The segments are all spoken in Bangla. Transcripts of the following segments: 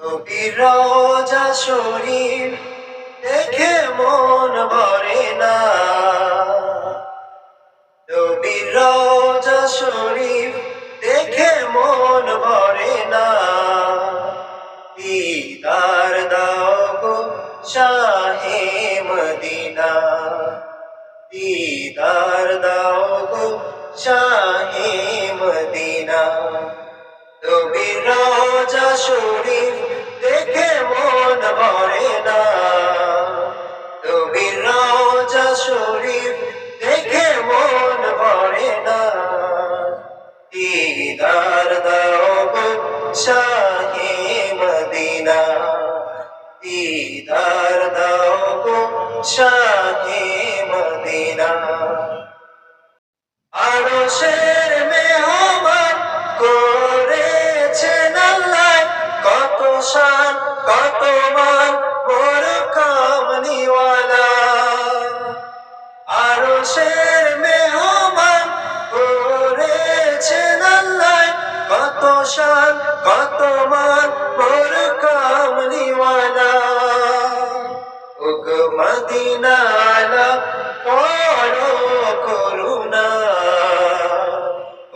রোজা শরীর দেখে মন ভরে না। নবীর রোজা শরীফ দেখে মন ভরে না। দিদার দাও গো শাহে মদিনা। দিদার দাও গো শাহে মদিনা। রোজা শরীফ দেখে মন ভরে না। নবীর রোজা শরীফ দেখে মন ভরে না। দিদার দাও শাহে মদিনা। দিদার দাও শাহে মদিনা। আরশের মেহমান শান কত মান মোর কামনিওয়ালা উগ মদিনালা করো করুণা।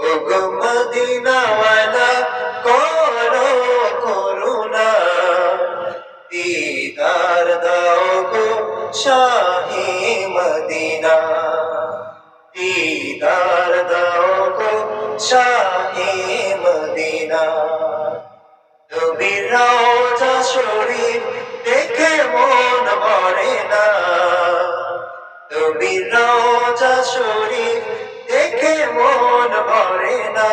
উগ মদিনাওয়ালা করো করুণা। দিদার দাও গো শাহি মদিনা। দিদার দাও গো শাহি নবীর রওজা দেখে মন ভরে না। নবীর রওজা দেখে মন ভরে না।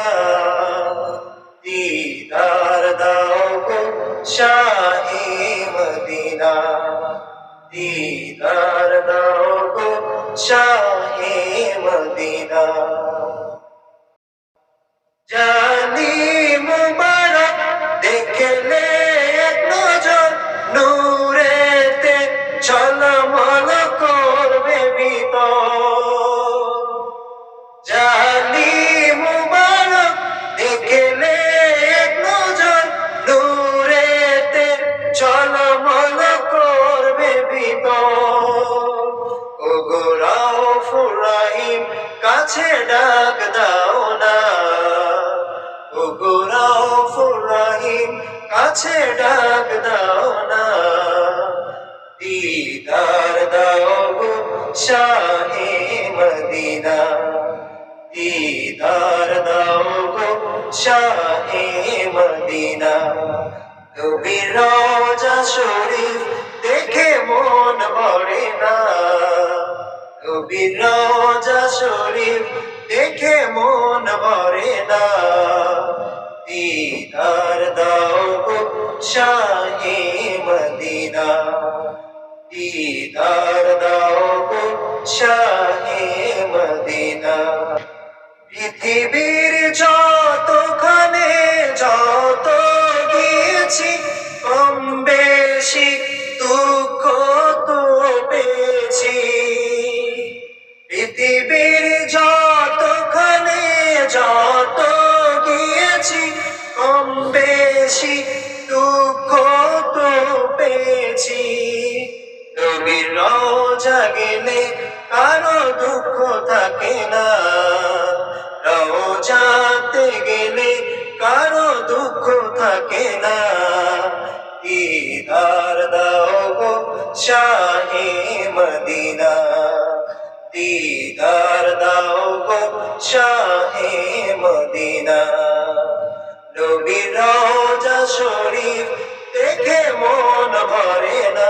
দিদার দাও গো শাহি মদিনা কাছে ডাক দাও না। ও গোরাও ফুরাইম কাছে ডাক দাও না। দিদার দাও শাহে মদিনা। দিদার দাও গো শাহে মদিনা। নবীর রওজা শরীফ দেখে না রওজা শরীফ দেখে মন ভরে না। দিদার দাও গো শাহে মদিনা। দিদার দাও গো শাহে মদিনা। পৃথিবীর যতখানে যত গেলে কারও দুঃখ থাকে না। রওজাতে গেলে কারও দুঃখ থাকে না। দিদার দাও গো শাহে মদিনা। দিদার দাও গো শাহে মদিনা। নবীর রওজা শরীফ দেখে মন ভরে না।